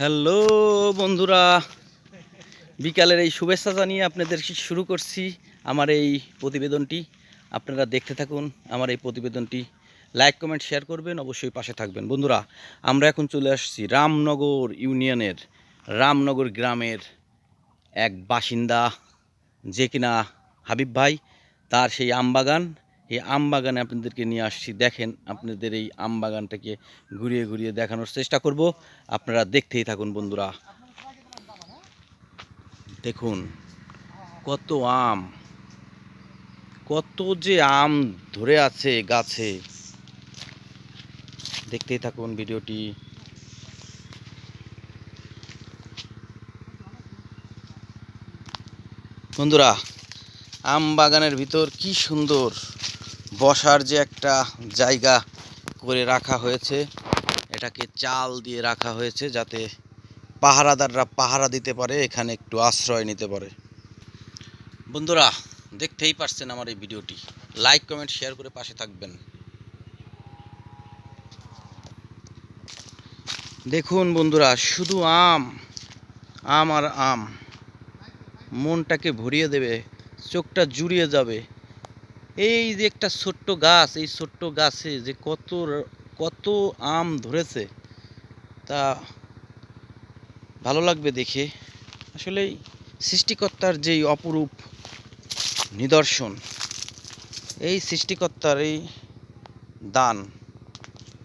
Hello বন্ধুরা, বিকালের এই শুভেচ্ছা জানিয়ে আপনাদের শুরু করছি আমার এই প্রতিবেদনটি। আপনারা দেখতে থাকুন আমার এই প্রতিবেদনটি। লাইক, কমেন্ট, শেয়ার করবেন, অবশ্যই পাশে থাকবেন। বন্ধুরা, আমরা এখন চলে আসছি রামনগর ইউনিয়নের, রামনগর গ্রামের এক বাসিন্দা, যে কিনা হাবিব ভাই, তার সেই আমবাগান। এই আম বাগানে আপনাদেরকে নিয়ে আসছি। দেখেন আপনাদের এই আম বাগানটাকে ঘুরিয়ে ঘুরিয়ে দেখানোর চেষ্টা করব। আপনারা দেখতেই থাকুন বন্ধুরা। দেখুন, কত আম, কত যে আম ধরে আছে গাছে। দেখতেই থাকুন ভিডিওটি। বন্ধুরা আম বাগানের ভিতর কি সুন্দর। বসার যে একটা জায়গা করে রাখা হয়েছে, এটাকে চাল দিয়ে রাখা হয়েছে যাতে পাহারাদাররা পাহারা দিতে পারে, এখানে একটু আশ্রয় নিতে পারে। বন্ধুরা, দেখতেই পারছেন আমার এই ভিডিওটি। লাইক কমেন্ট শেয়ার করে পাশে থাকবেন। দেখুন বন্ধুরা, শুধু আম আম আর আম। মনটাকে ভরিয়ে দেবে, চোখটা জুড়িয়ে যাবে। এই যে একটা ছোট্ট গাছ, এই ছোট্ট গাছে যে কত কত আম ধরেছে, তা ভালো লাগবে দেখে। আসলে সৃষ্টিকর্তার যেই অপরূপ নিদর্শন, এই সৃষ্টিকর্তার এই দান,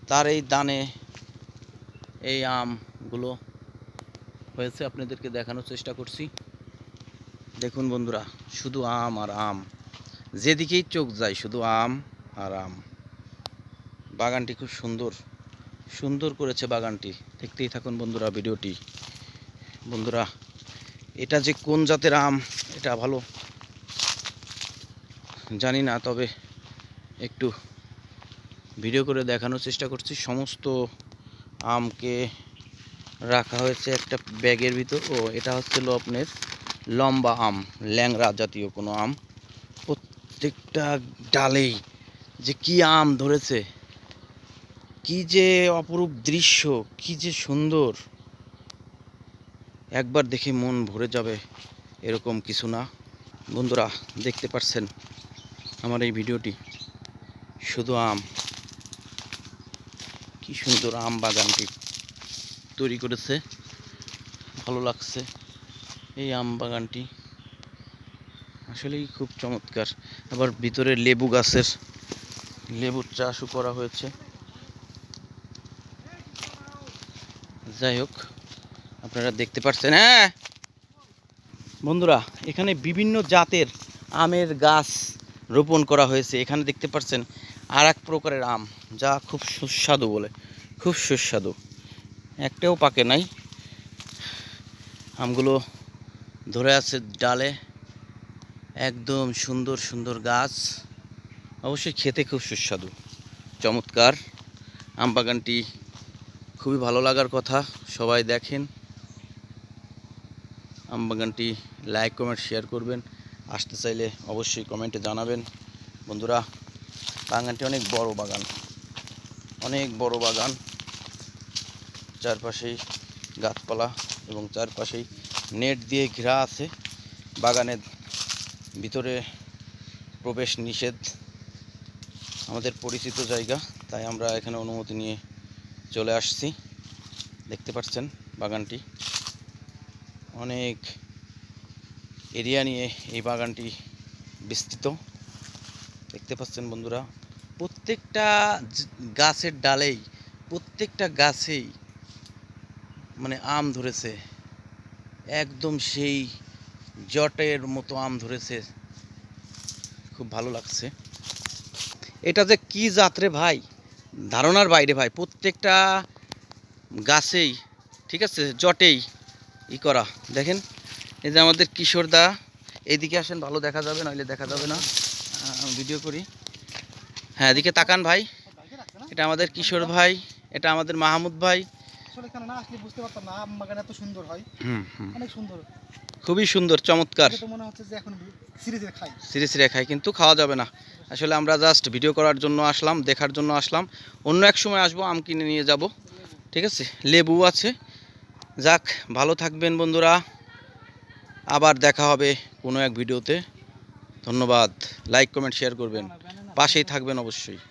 তার এই দানে এই আমগুলো হয়েছে। আপনাদেরকে দেখানোর চেষ্টা করছি। দেখুন বন্ধুরা, শুধু আম আর আম। যেদিকেই চোখ যায় শুধু আম আর আম। বাগানটি খুব সুন্দর। সুন্দর করেছে বাগানটি। দেখতেই থাকুন বন্ধুরা ভিডিওটি। বন্ধুরা, এটা যে কোন জাতের আম, এটা ভালো। জানি না, তবে একটু ভিডিও করে দেখানোর চেষ্টা করছি। সমস্ত আমকে রাখা হয়েছে একটা ব্যাগের ভিতর। ও, এটা হচ্ছিল আপনার লম্বা আম ল্যাংরা জাতীয় কোনো আম। প্রত্যেকটা ডালেই যে কি আম ধরেছে, কি যে অপরূপ দৃশ্য, কি যে সুন্দর। একবার দেখে মন ভরে যাবে এরকম কিছু না। বন্ধুরা, দেখতে পাচ্ছেন আমার এই ভিডিওটি? শুধু আম। কি সুন্দর আম বাগানটি তৈরি করেছে। ভালো লাগছে এই আম বাগানটি। আসলেই খুব চমৎকার। আবার ভিতরে লেবু গাছের লেবুর চাষও করা হয়েছে। যাই হোক, আপনারা দেখতে পাচ্ছেন হ্যাঁ? বন্ধুরা, এখানে বিভিন্ন জাতের আমের গাছ রোপণ করা হয়েছে। এখানে দেখতে পাচ্ছেন আর এক প্রকারের আম, যা খুব সুস্বাদু বলে, খুব সুস্বাদু। একটাও পাকে নাই। আমগুলো ধরে আছে ডালে। একদম সুন্দর সুন্দর গাছ। অবশ্যই খেতে খুব সুস্বাদু। চমৎকার। আম বাগানটি খুবই ভালো লাগার কথা, সবাই দেখেন। আম বাগানটি লাইক কমেন্ট শেয়ার করবেন। আসতে চাইলে অবশ্যই কমেন্টে জানাবেন। বন্ধুরা, বাগানটি অনেক বড় বাগান। অনেক বড় বাগান। চারপাশেই গাছপালা এবং চারপাশেই নেট দিয়ে ঘেরা আছে। বাগানের ভিতরে প্রবেশ নিষেধ। আমাদের পরিচিত জায়গা, তাই আমরা এখানে অনুমতি নিয়ে চলে আসছি। দেখতে পাচ্ছেন বাগানটি। অনেক এরিয়া নিয়ে এই বাগানটি বিস্তৃত। দেখতে পাচ্ছেন বন্ধুরা, প্রত্যেকটা গাছের ডালেই, প্রত্যেকটা গাছেই মানে আম ধরেছে। একদম সেই জটের মতো আম ধরেছে। খুব ভালো লাগছে। এটা যে কি জাতরে ভাই? ধারণার বাইরে ভাই প্রত্যেকটা গাছেই ঠিক আছে জটেই ই করা। দেখেন এই যে আমাদের কিশোরদা এদিকে আসেন ভালো দেখা যাবে নইলে দেখা যাবে না। ভিডিও করি। হ্যাঁ এদিকে তাকান ভাই। এটা আমাদের কিশোর ভাই এটা আমাদের মাহমুদ ভাই। আসলে এখানে না আসলে বুঝতে পারতাম না আম বাগান এত সুন্দর হয়। হুম হুম। অনেক সুন্দর। খুবই সুন্দর চমৎকার। সিরিজে খাই। কিন্তু খাওয়া যাবে না। আসলে আমরা জাস্ট ভিডিও করার জন্য আসলাম দেখার জন্য আসলাম। অন্য এক সময় আসব আম কিনে নিয়ে যাব। ঠিক আছে? লেবু আছে। যাক ভালো থাকবেন বন্ধুরা। আবার দেখা হবে কোনো এক ভিডিওতে ধন্যবাদ। লাইক কমেন্ট শেয়ার করবেন। পাশেই থাকবেন অবশ্যই।